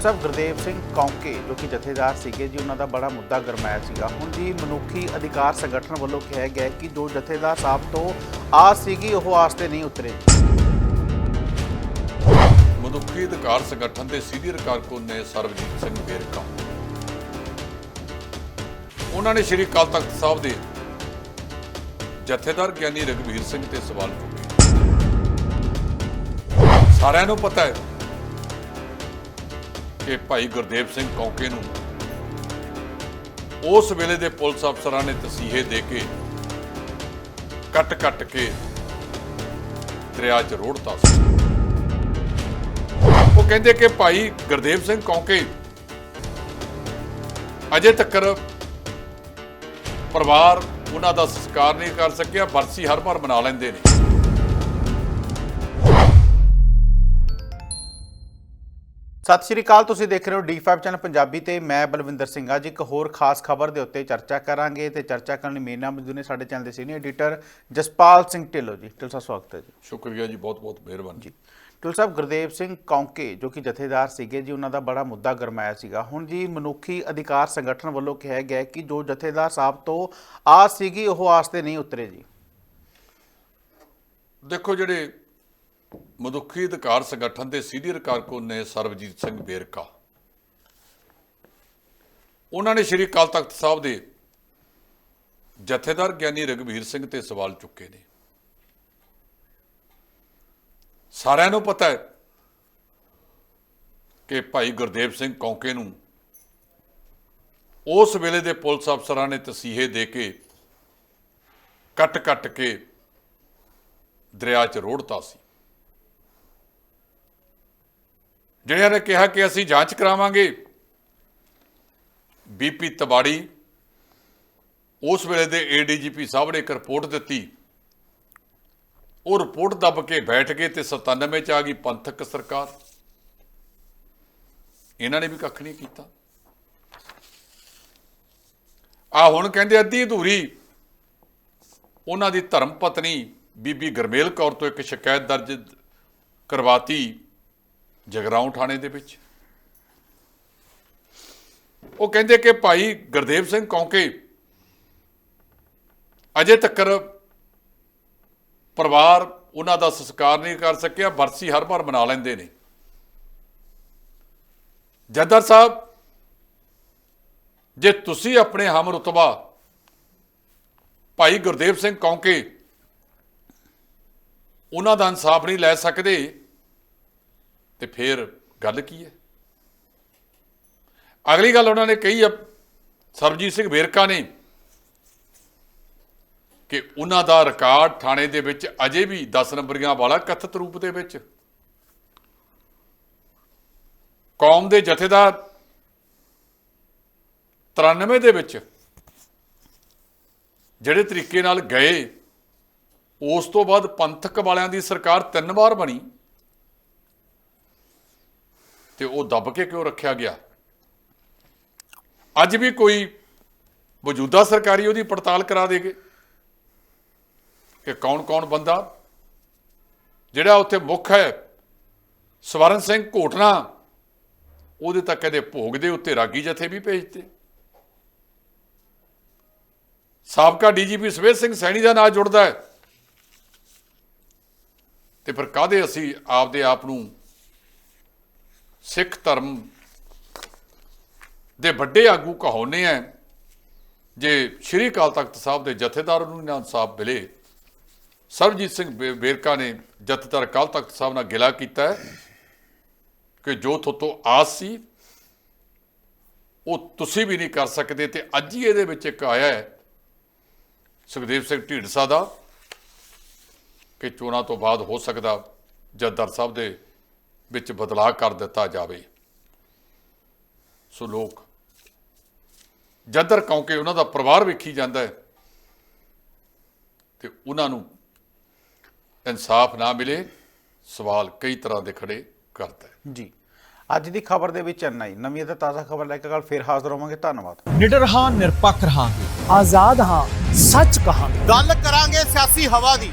ਢਿੱਲੋਂ ਸਾਹਿਬ ਗੁਰਦੇਵ ਸਿੰਘ ਕੌਂਕੇ, ਜੋ ਕਿ ਜਥੇਦਾਰ ਸੀਗੇ ਜੀ, ਉਹਨਾਂ ਦਾ ਬੜਾ ਮੁੱਦਾ ਗਰਮਾਇਆ ਸੀਗਾ। ਹੁਣ ਜੀ ਮਨੁੱਖੀ ਅਧਿਕਾਰ ਸੰਗਠਨ ਵੱਲੋਂ ਕਿਹਾ ਗਿਆ ਕਿ ਜੋ ਜਥੇਦਾਰ ਸਾਹਿਬ ਤੋਂ ਆਸ ਸੀਗੀ, ਉਹ ਆਸ ਤੇ ਨਹੀਂ ਉਤਰੇ। ਮਨੁੱਖੀ ਅਧਿਕਾਰ ਸੰਗਠਨ ਦੇ ਸੀਨੀਅਰ ਕਾਰਕੁਨ ਨੇ ਸਰਬਜੀਤ ਸਿੰਘ ਵੇਰਕਾ ਉਹਨਾਂ ਨੇ ਸ਼੍ਰੀ ਅਕਾਲ ਤਖਤ ਸਾਹਿਬ ਦੇ ਜਥੇਦਾਰ ਗਿਆਨੀ ਰਗਵੀਰ ਸਿੰਘ ਤੇ ਸਵਾਲ ਚੁੱਕੇ ਸਾਰਿਆਂ ਨੂੰ ਪਤਾ ਹੈ ਕਿ ਭਾਈ ਗੁਰਦੇਵ ਸਿੰਘ ਕੌਂਕੇ ਨੂੰ ਉਸ ਵੇਲੇ ਦੇ ਪੁਲਿਸ ਅਫਸਰਾਂ ਨੇ ਤਸੀਹੇ ਦੇ ਕੇ ਕੱਟ-ਕੱਟ ਕੇ ਦਰਿਆ 'ਚ ਰੋੜਤਾ ਸੀ। ਉਹ ਕਹਿੰਦੇ ਕਿ ਭਾਈ ਗੁਰਦੇਵ ਸਿੰਘ ਕੌਕੇ ਅਜੇ ਤੱਕ ਪਰਿਵਾਰ ਉਹਨਾਂ ਦਾ ਸੰਸਕਾਰ ਨਹੀਂ ਕਰ ਸਕਿਆ, ਬਰਸੀ ਹਰ ਵਾਰ ਮਨਾ ਲੈਂਦੇ ਨੇ। ਸਤਿ ਸ਼੍ਰੀ ਅਕਾਲ ਤੁਸੀਂ ਦੇਖ ਰਹੇ ਹੋ D5 ਚੈਨਲ ਪੰਜਾਬੀ ਤੇ ਮੈਂ ਬਲਵਿੰਦਰ ਸਿੰਘ ਅੱਜ ਇੱਕ ਹੋਰ ਖਾਸ ਖਬਰ ਦੇ ਉੱਤੇ ਚਰਚਾ ਕਰਾਂਗੇ ਤੇ ਚਰਚਾ ਕਰਨ ਲਈ ਮੇਰੇ ਨਾਲ ਮੌਜੂਦ ਨੇ ਸਾਡੇ ਚੈਨਲ ਦੇ ਸੀਨੀਅਰ ਐਡੀਟਰ ਜਸਪਾਲ ਸਿੰਘ ਢਿੱਲੋਂ ਜੀ। ਢਿੱਲੋਂ ਸਾਹਿਬ ਸਵਾਗਤ ਹੈ ਜੀ। ਸ਼ੁਕਰੀਆ ਜੀ ਬਹੁਤ ਬਹੁਤ ਮਿਹਰਬਾਨੀ। ਜੀ। ਢਿੱਲੋਂ ਸਾਹਿਬ ਗੁਰਦੇਵ ਸਿੰਘ ਕੌਂਕੇ ਜੋ ਕਿ ਜਥੇਦਾਰ ਸੀਗੇ ਜੀ ਉਹਨਾਂ ਦਾ ਬੜਾ ਮੁੱਦਾ ਗਰਮਾਇਆ ਸੀਗਾ। ਹੁਣ ਜੀ ਮਨੁੱਖੀ ਅਧਿਕਾਰ ਸੰਗਠਨ ਵੱਲੋਂ ਕਿਹਾ ਗਿਆ ਕਿ ਜੋ ਜਥੇਦਾਰ ਸਾਹਿਬ ਤੋਂ ਆਸ ਸੀਗੀ ਉਹ ਆਸ ਤੇ ਨਹੀਂ ਉਤਰੇ ਜੀ। ਦੇਖੋ ਜਿਹੜੇ ਮਨੁੱਖੀ ਅਧਿਕਾਰ ਸੰਗਠਨ ਦੇ ਸੀਨੀਅਰ ਕਾਰਕੁਨ ਨੇ ਸਰਬਜੀਤ ਸਿੰਘ ਵੇਰਕਾ ਉਹਨਾਂ ਨੇ ਸ਼੍ਰੀ ਅਕਾਲ ਤਖਤ ਸਾਹਿਬ ਦੇ ਜਥੇਦਾਰ ਗਿਆਨੀ ਰਗਵੀਰ ਸਿੰਘ ਤੇ ਸਵਾਲ ਚੁੱਕੇ ਨੇ। ਸਾਰਿਆਂ ਨੂੰ ਪਤਾ ਹੈ ਕਿ ਭਾਈ ਗੁਰਦੇਵ ਸਿੰਘ ਕੌਂਕੇ ਨੂੰ ਉਸ ਵੇਲੇ ਦੇ ਪੁਲਿਸ ਅਫਸਰਾਂ ਨੇ ਤਸੀਹੇ ਦੇ ਕੇ ਕੱਟ-ਕੱਟ ਕੇ ਦਰਿਆ 'ਚ ਰੋੜਤਾ ਸੀ। ਜਿਹੜਿਆਂ ਨੇ ਕਿਹਾ ਕਿ ਅਸੀਂ ਜਾਂਚ ਕਰਾਵਾਂਗੇ ਬੀਪੀ ਤਬਾੜੀ ਉਸ ਵੇਲੇ ਦੇ ਏਡੀਜੀਪੀ ਸਾਹਿਬ ਨੇ ਇੱਕ ਰਿਪੋਰਟ ਦਿੱਤੀ। ਉਹ ਰਿਪੋਰਟ ਦੱਬ ਕੇ ਬੈਠ ਗਏ ਤੇ 97 ਚ ਆ ਗਈ ਪੰਥਕ ਸਰਕਾਰ। ਇਹਨਾਂ ਨੇ ਵੀ ਕੱਖ ਨਹੀਂ ਕੀਤਾ। ਆ ਹੁਣ ਕਹਿੰਦੇ ਅੱਧੀ ਅਧੂਰੀ। ਉਹਨਾਂ ਦੀ ਧਰਮ ਪਤਨੀ ਬੀਬੀ ਗਰਮੇਲ ਕੌਰ ਤੋਂ ਇੱਕ ਸ਼ਿਕਾਇਤ ਦਰਜ ਕਰਵਾਤੀ। ਜਗਰਾਉਂ ਥਾਣੇ ਦੇ ਵਿੱਚ। ਉਹ ਕਹਿੰਦੇ ਕਿ ਭਾਈ ਗੁਰਦੇਵ ਸਿੰਘ ਕੌਂਕੇ ਅਜੇ ਤੱਕ ਪਰਿਵਾਰ ਉਹਨਾਂ ਦਾ ਸੰਸਕਾਰ ਨਹੀਂ ਕਰ ਸਕਿਆ, ਬਰਸੀ ਹਰ ਵਾਰ ਮਨਾ ਲੈਂਦੇ ਨੇ। ਜੱਦਰ ਸਾਹਿਬ, ਜੇ ਤੁਸੀਂ ਆਪਣੇ ਹਮ ਰਤਬਾ ਭਾਈ ਗੁਰਦੇਵ ਸਿੰਘ ਕੌਂਕੇ ਉਹਨਾਂ ਦਾ ਇਨਸਾਫ ਨਹੀਂ ਲੈ ਸਕਦੇ ਤੇ ਫਿਰ ਗੱਲ ਕੀ ਹੈ? ਅਗਲੀ ਗੱਲ ਉਹਨਾਂ ਨੇ ਕਹੀ ਆ, ਸਰਬਜੀਤ ਸਿੰਘ ਵੇਰਕਾ ਨੇ, ਕਿ ਉਹਨਾਂ ਦਾ ਰਿਕਾਰਡ ਥਾਣੇ ਦੇ ਵਿੱਚ ਅਜੇ ਵੀ 10 ਨੰਬਰੀਆਂ ਵਾਲਾ ਕਥਿਤ ਰੂਪ ਦੇ ਵਿੱਚ। ਕੌਮ ਦੇ ਜਥੇਦਾਰ 93 ਦੇ ਵਿੱਚ ਜਿਹੜੇ ਤਰੀਕੇ ਨਾਲ ਗਏ, ਉਸ ਤੋਂ ਬਾਅਦ ਪੰਥਕ ਵਾਲਿਆਂ ਦੀ ਸਰਕਾਰ ਤਿੰਨ ਵਾਰ ਬਣੀ। ਤੇ ਉਹ ਦੱਬ ਕੇ ਕਿਉਂ ਰੱਖਿਆ ਗਿਆ? ਅੱਜ ਵੀ ਕੋਈ ਮੌਜੂਦਾ ਸਰਕਾਰੀ ਉਹਦੀ ਪੜਤਾਲ ਕਰਾ ਦੇਗੇ। ਕਿ ਕੌਣ-ਕੌਣ ਬੰਦਾ? ਜਿਹੜਾ ਉੱਥੇ ਮੁੱਖ ਹੈ, ਸਵਰਨ ਸਿੰਘ ਘੋਟਣਾ। ਉਹਦੇ ਤਾਂ ਕਦੇ ਭੋਗ ਦੇ ਉੱਤੇ ਰਾਗੀ ਜਥੇ ਵੀ ਭੇਜਤੇ ਸਾਬਕਾ ਡੀਜੀਪੀ ਸਵੇਤ ਸਿੰਘ ਸੈਣੀ ਦਾ ਨਾਮ ਜੁੜਦਾ ਹੈ। ਤੇ ਫਿਰ ਕਾਦੇ ਅਸੀਂ ਆਪਦੇ ਆਪ ਨੂੰ ਸਿੱਖ ਧਰਮ ਦੇ ਵੱਡੇ ਆਗੂ ਕਹਾਉਨੇ ਆ ਜੇ ਸ਼੍ਰੀ ਅਕਾਲ ਤਖਤ ਸਾਹਿਬ ਦੇ ਜਥੇਦਾਰ ਨੂੰ ਨਾ ਇਨਸਾਫ ਮਿਲੇ, ਸਰਬਜੀਤ ਸਿੰਘ ਵੇ- ਵੇਰਕਾ ਨੇ ਜਥੇਦਾਰ ਅਕਾਲ ਤਖਤ ਸਾਹਿਬ ਨਾਲ ਗਿਲਾ ਕੀਤਾ ਕਿ ਜੋ ਤੁਹਾਤੋਂ ਆਸ ਸੀ, ਉਹ ਤੁਸੀਂ ਵੀ ਨਹੀਂ ਕਰ ਸਕਦੇ ਤੇ ਅੱਜ ਹੀ ਇਹਦੇ ਵਿੱਚ ਇੱਕ ਆਇਆ ਹੈ ਸੁਖਦੇਵ ਸਿੰਘ ਢੀਂਡਸਾ ਦਾ ਕਿ ਚੋਣਾਂ ਤੋਂ ਬਾਅਦ ਹੋ ਸਕਦਾ ਜਥੇਦਾਰ ਸਾਹਿਬ ਦੇ ਵਿੱਚ ਬਦਲਾਅ ਕਰ ਦਿੱਤਾ ਜਾਵੇ। ਸੋ ਲੋਕ ਜੱਦਰ ਕਿਉਂਕਿ ਉਹਨਾਂ ਦਾ ਪਰਿਵਾਰ ਵੇਖੀ ਜਾਂਦਾ ਹੈ ਤੇ ਉਹਨਾਂ ਨੂੰ ਇਨਸਾਫ ਨਾ ਮਿਲੇ ਸਵਾਲ ਕਈ ਤਰ੍ਹਾਂ ਦੇ ਖੜੇ ਕਰਦਾ ਹੈ। ਜੀ। ਅੱਜ ਦੀ ਖਬਰ ਦੇ ਵਿੱਚ ਇੰਨਾ ਹੀ। ਨਵੀਂ ਅਤੇ ਤਾਜ਼ਾ ਖਬਰ ਲੈ ਕੇ ਕੱਲ ਫਿਰ ਹਾਜ਼ਰ ਹੋਵਾਂਗੇ। ਧੰਨਵਾਦ। ਨਿਡਰ ਹਾਂ ਨਿਰਪੱਖ ਰਹਾਂਗੇ। ਆਜ਼ਾਦ ਹਾਂ ਸੱਚ ਕਹਾਂਗੇ। ਗੱਲ ਕਰਾਂਗੇ ਸਿਆਸੀ ਹਵਾ ਦੀ।